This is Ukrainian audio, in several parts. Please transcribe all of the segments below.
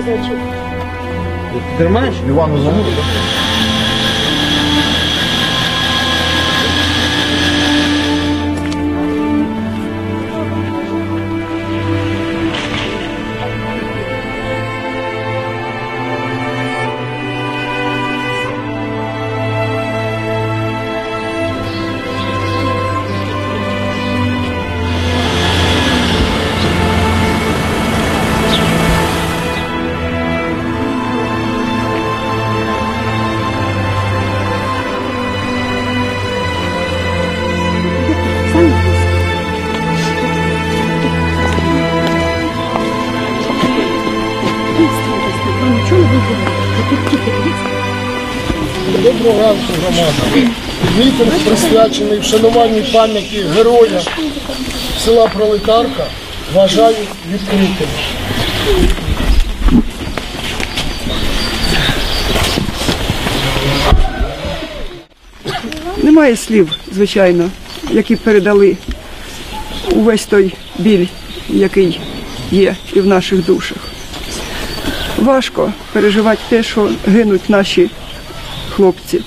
козачок. Ти тримаєш? Івану Замуру, Нічого не вибирає. Доброго ранку, громада. Мітинг присвячений вшануванню пам'яті героя села Пролетарка вважаю відкритим. Немає слів, звичайно, які передали увесь той біль, який є і в наших душах. Важко переживати те, що гинуть наші хлопці.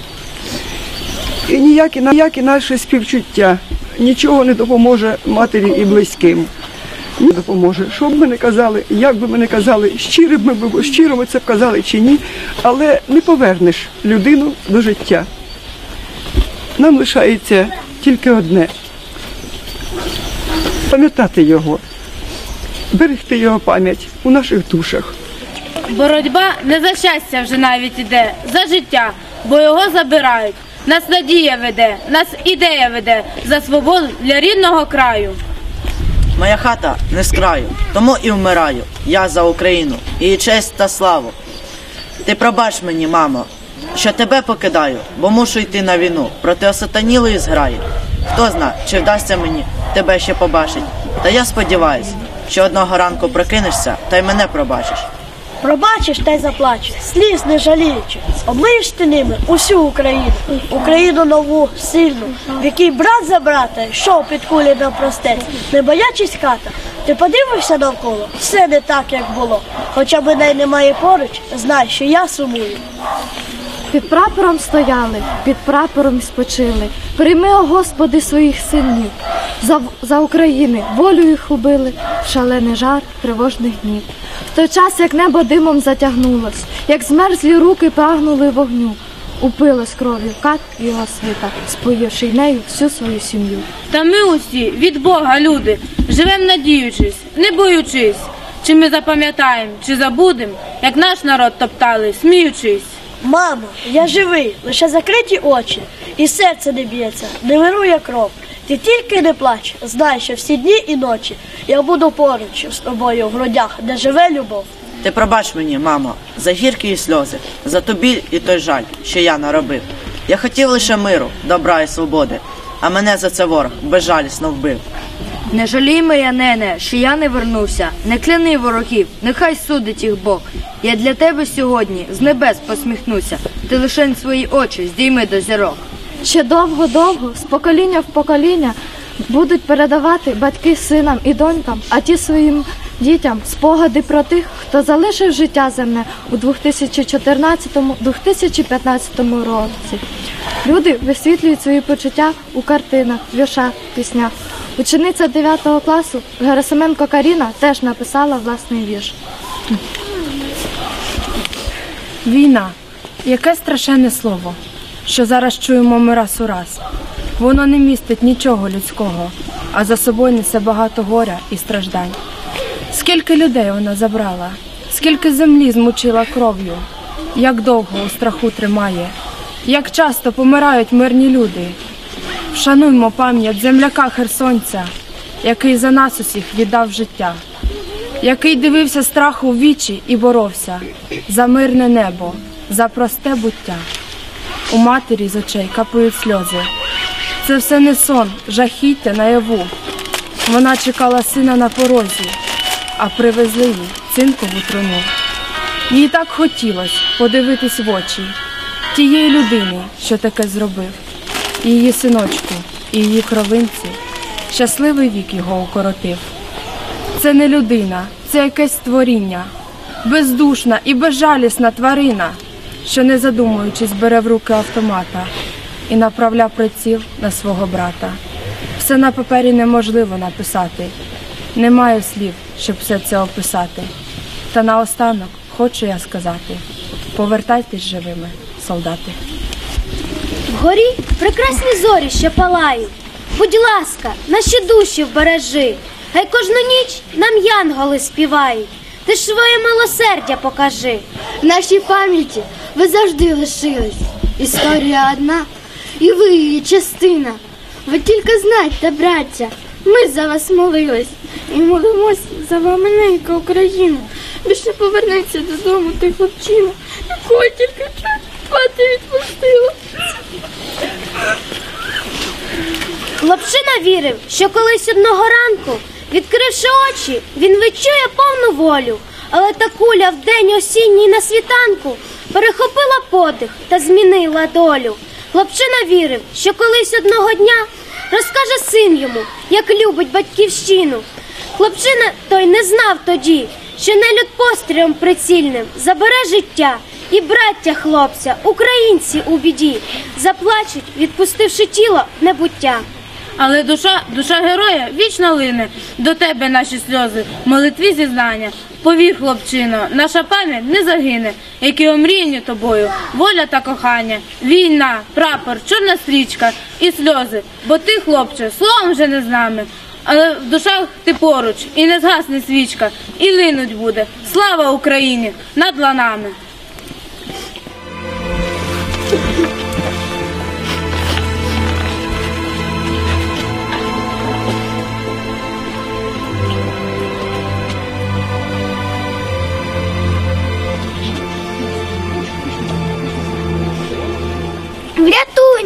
І ніякі, ніякі наші співчуття нічого не допоможе матері і близьким. Не допоможе. Що б ми не казали, як би ми не казали, щиро б ми б- щиро ми це б казали чи ні, але не повернеш людину до життя. Нам лишається тільки одне пам'ятати його, берегти його пам'ять у наших душах. Боротьба не за щастя вже навіть іде, за життя, бо його забирають. Нас надія веде, нас ідея веде за свободу для рідного краю. Моя хата не з краю, тому і вмираю. Я за Україну, її честь та славу. Ти пробач мені, мамо, що тебе покидаю, бо мушу йти на війну проти осатанілої зграї. Хто зна, чи вдасться мені тебе ще побачить. Та я сподіваюсь, що одного ранку прокинешся та й мене пробачиш. Пробачиш та й заплачеш, сліз не жаліючи. Облиєш ти ними усю Україну, Україну нову, сильну, в якій брат за брата йшов під кулі на простець, не боячись ката. Ти подивишся навколо, все не так, як було. Хоча мене немає поруч, знай, що я сумую. Під прапором стояли, під прапором спочили. Прийми, о Господи, своїх синів. За, за України волю їх убили, шалений жар тривожних днів. Той час, як небо димом затягнулось, як змерзлі руки прагнули вогню, упилось кров'ю кат його світа, споївши й нею всю свою сім'ю. Та ми усі від Бога, люди, живем надіючись, не боючись. Чи ми запам'ятаємо, чи забудем, як наш народ топтали, сміючись. Мамо, я живий, лише закриті очі, і серце не б'ється, не вирує кров. Ти тільки не плач, знай, що всі дні і ночі я буду поруч з тобою в грудях, де живе любов. Ти пробач мені, мамо, за гіркі і сльози, за ту біль і той жаль, що я наробив. Я хотів лише миру, добра і свободи, а мене за це ворог безжалісно вбив. Не жалій моя нене, що я не вернувся, не кляни ворогів, нехай судить їх Бог. Я для тебе сьогодні з небес посміхнуся, ти лишень свої очі здійми до зірок. Ще довго-довго, з покоління в покоління, будуть передавати батьки синам і донькам, а ті своїм дітям спогади про тих, хто залишив життя земне у 2014-2015 році. Люди висвітлюють свої почуття у картинах, віршах, піснях. Учениця 9 класу Герасименко Каріна теж написала власний вірш. Війна яке страшенне слово, що зараз чуємо ми раз у раз. Воно не містить нічого людського, а за собою несе багато горя і страждань. Скільки людей вона забрала, скільки землі змучила кров'ю, як довго у страху тримає, як часто помирають мирні люди. Вшануймо пам'ять земляка Херсонця, який за нас усіх віддав життя, який дивився страху в вічі і боровся за мирне небо, за просте буття. У матері з очей капають сльози. Це все не сон, жахіття наяву. Вона чекала сина на порозі, а привезли їй цинкову труну. Їй так хотілося подивитись в очі тієї людини, що таке зробив, її синочку, і її кровинці. Щасливий вік його укоротив. Це не людина, це якесь створіння. бездушна і безжалісна тварина, що не задумуючись бере в руки автомата і направляв приціл на свого брата. Все на папері неможливо написати. Не маю слів, щоб все це описати. Та наостанок хочу я сказати: повертайтесь живими, солдати. Вгорі прекрасні зорі ще палають. Будь ласка, наші душі вбережи, хай кожну ніч нам янголи співають. Ти ж своє милосердя покажи. В нашій пам'яті ви завжди лишились. Історія одна, і ви її частина. Ви тільки знайте, браття, ми за вас молились і молимось за вами, ненька Україна. Більше повернеться додому той хлопчина, якого тільки вчора мати відпустила. Хлопчина вірив, що колись одного ранку, відкривши очі, він відчує повну волю. Але та куля в день осінній на світанку перехопила подих та змінила долю. Хлопчина вірив, що колись одного дня розкаже син йому, як любить батьківщину. Хлопчина той не знав тоді, що нелюд пострілом прицільним забере життя, і браття хлопця, українці у біді, заплачуть, відпустивши тіло небуття. Але душа, душа героя вічно лине до тебе наші сльози, молитві зізнання. Повір, хлопчино, наша пам'ять не загине, які омріяні тобою, воля та кохання, війна, прапор, чорна стрічка і сльози. Бо ти, хлопче, словом вже не з нами. Але в душах ти поруч, і не згасне свічка, і линуть буде. Слава Україні над ланами.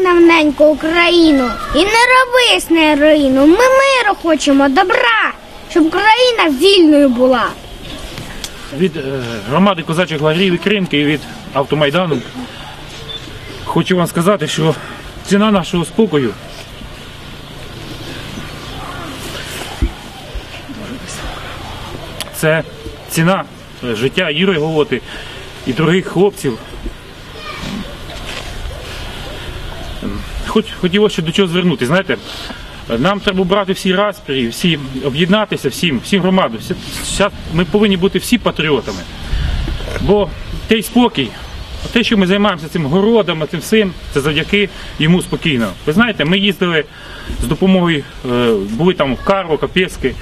Нам неньку Україну і не роби з нею. Ми миру хочемо, добра, щоб країна вільною була. від е, громади козачих лагерів і Кримки і від автомайдану. Хочу вам сказати, що ціна нашого спокою це ціна е, життя Юри Голоти і других хлопців. Хоч хотілося до чого звернути. Знаєте, нам треба брати всі распрі, всі об'єднатися всім, всім громаду. Всі- щас Ми повинні бути всі патріотами. Бо той спокій, те, що ми займаємося цим городом, цим всім, це завдяки йому спокійно. Ви знаєте, ми їздили з допомогою, е, були там в Карво, Капєцьки.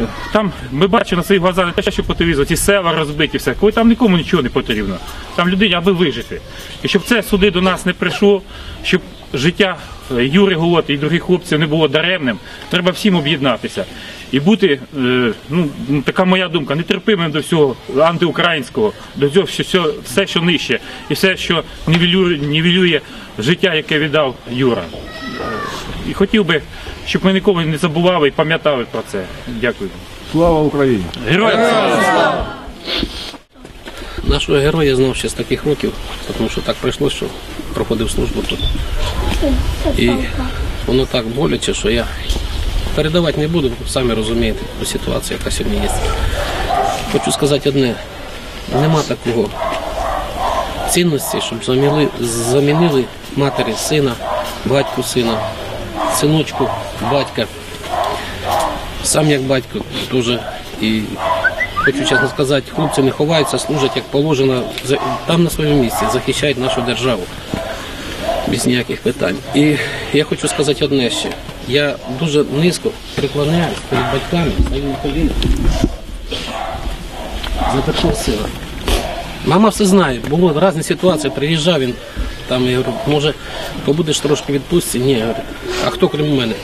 Е, Там ми бачимо на своїх глазах те, що по ці села розбиті, все, коли там нікому нічого не потрібно. Там людині, аби вижити. І щоб це сюди до нас не прийшло, щоб життя Юри Голоти і других хлопців не було даремним, треба всім об'єднатися. І бути, е, ну, така моя думка, нетерпимим до всього антиукраїнського, до цього що, все, що нижче, і все, що нівелює, нівелює життя, яке віддав Юра. І хотів би, щоб ми ніколи не забували і пам'ятали про це. Дякую. Слава Україні! Героям слава! Нашого героя знав ще з таких років, тому що так прийшло, що проходив службу тут. І воно так боляче, що я передавати не буду, самі розумієте ту ситуацію, яка сьогодні є. Хочу сказати одне, нема такого цінності, щоб замінили, замінили матері сина, батьку сина, синочку, батька. Сам як батько теж і хочу чесно сказати, хлопці не ховаються, служать як положено, там на своєму місці, захищають нашу державу без ніяких питань. І я хочу сказати одне ще. Я дуже низько преклоняюсь перед батьками, стою на коліна за такого сина. Мама все знає, було різні ситуації, приїжджав він, там я говорю, може побудеш трошки відпустці? Ні, я говорю, а хто крім мене?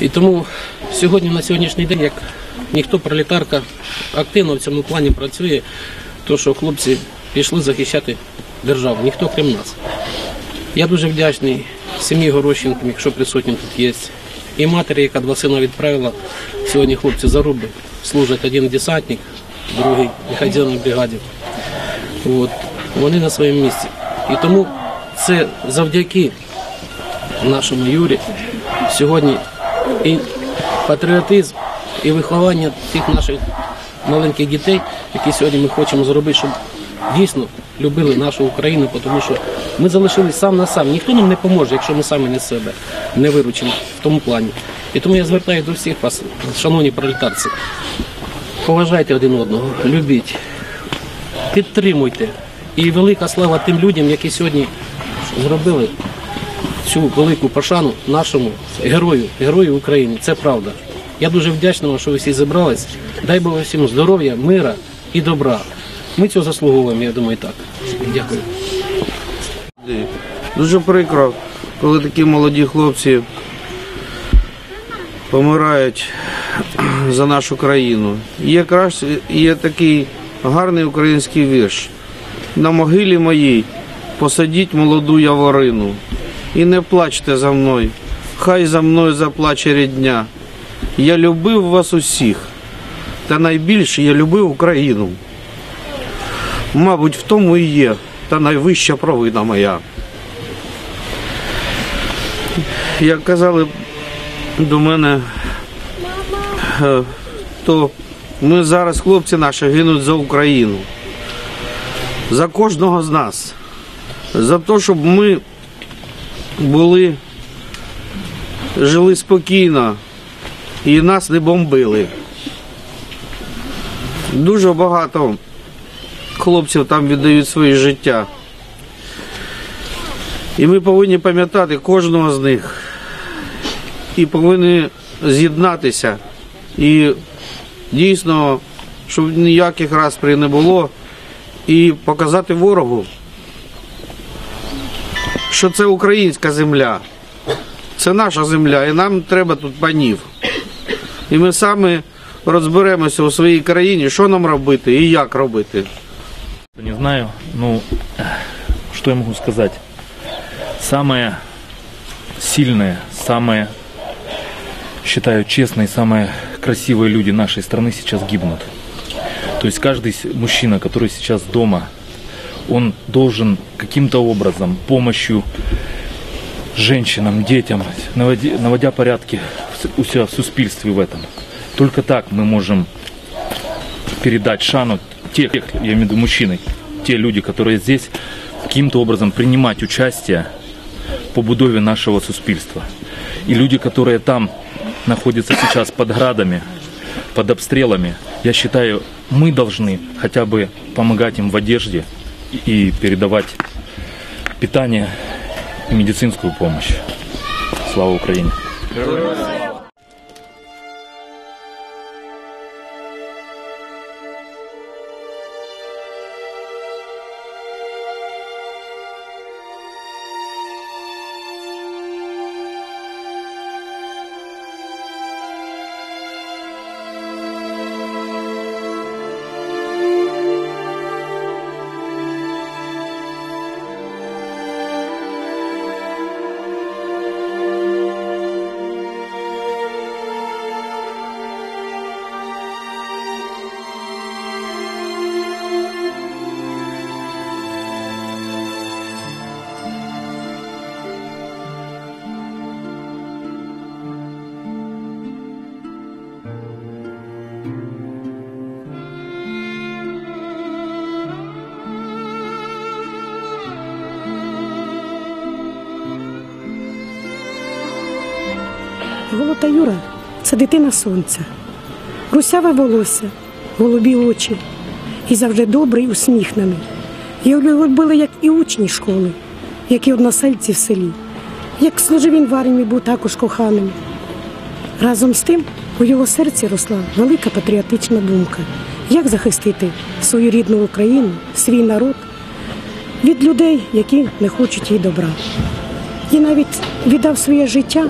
І тому сьогодні, на сьогоднішній день, як ніхто пролетарка активно в цьому плані працює, то що хлопці пішли захищати державу, ніхто крім нас. Я дуже вдячний сім'ї Горощенкам, якщо присутні тут є. І матері, яка два сина відправила, сьогодні хлопці заруби служать один десантник, другий в бригаді. От. Вони на своєму місці. І тому це завдяки нашому Юрі сьогодні і патріотизм, і виховання тих наших маленьких дітей який сьогодні ми хочемо зробити, щоб дійсно любили нашу Україну, тому що ми залишились сам на сам. Ніхто нам не поможе, якщо ми самі не себе не виручимо в тому плані. І тому я звертаюся до всіх вас, шановні пролетарці, поважайте один одного, любіть, підтримуйте. І велика слава тим людям, які сьогодні зробили цю велику пошану нашому герою, герою України. Це правда. Я дуже вдячний вам, що ви всі зібрались. Дай Бог всім здоров'я, мира і добра. Ми цього заслуговуємо, я думаю, так. Дякую. Дуже прикро, коли такі молоді хлопці помирають за нашу країну. Є краще, є такий гарний український вірш. На могилі моїй посадіть молоду яворину. І не плачте за мною, хай за мною заплаче рідня. Я любив вас усіх, та найбільше я любив Україну. Мабуть, в тому і є та найвища провина моя. Як казали до мене, е, то ми зараз, хлопці наші, гинуть за Україну. За кожного з нас. За те, щоб ми були, жили спокійно і нас не бомбили. Дуже багато хлопців там віддають своє життя. І ми повинні пам'ятати кожного з них. І повинні з'єднатися. І дійсно, щоб ніяких распрій не було, і показати ворогу, що це українська земля. Це наша земля, і нам треба тут панів. І ми самі розберемося у своїй країні, що нам робити і як робити. Не знаю, ну, что я могу сказать? Самые сильные, самые, считаю, честные, самые красивые люди нашей страны сейчас гибнут. То есть каждый мужчина, который сейчас дома, он должен каким-то образом, помощью женщинам, детям, наводи- наводя порядки у себя в суспільстве в этом. Только так мы можем передать шану тех, я имею в виду мужчины, те люди, которые здесь, каким-то образом принимать участие по будове нашего суспільства. И люди, которые там находятся сейчас под градами, под обстрелами, я считаю, мы должны хотя бы помогать им в одежде и- передавать питание и медицинскую помощь. Слава Украине! Голота Юра це дитина сонця, русяве волосся, голубі очі і завжди добрий, усміхнений. Його любили, як і учні школи, як і односельці в селі. Як служив він в армії, був також коханим. Разом з тим у його серці росла велика патріотична думка, як захистити свою рідну Україну, свій народ від людей, які не хочуть їй добра. І навіть віддав своє життя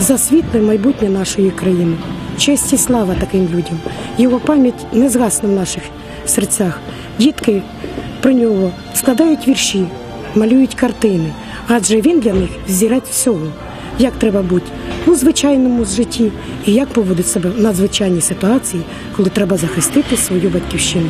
за світле майбутнє нашої країни. Честь і слава таким людям. Його пам'ять не згасне в наших серцях. Дітки про нього складають вірші, малюють картини, адже він для них взірець всього, як треба бути у звичайному житті і як поводить себе в надзвичайній ситуації, коли треба захистити свою батьківщину.